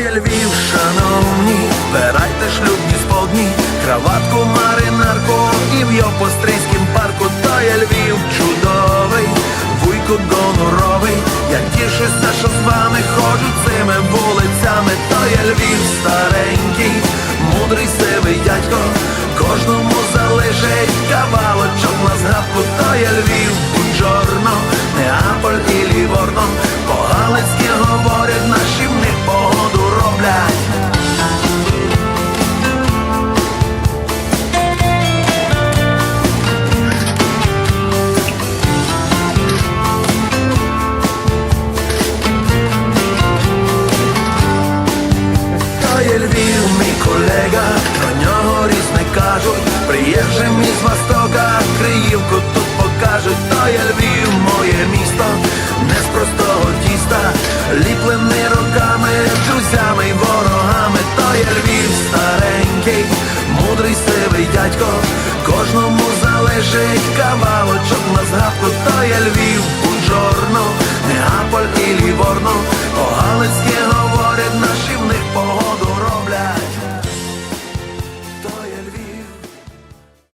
є Львів, шановні, вбирайте шлюбні сподні, краватку, маринарку і в Йопострийськім парку, то є Львів чудовий, вуйку гоноровий, я тішуся, що з вами ходжу цими вулицями, то є Львів старенький, мудрий сивий дядько, кожному залишить кавалочок Приїжджим із Востока, Криївку тут покажуть. То я Львів, моє місто, не з простого тіста, ліплений роками, друзями й ворогами. То я Львів старенький, мудрий сивий дядько, кожному залежить кавалочок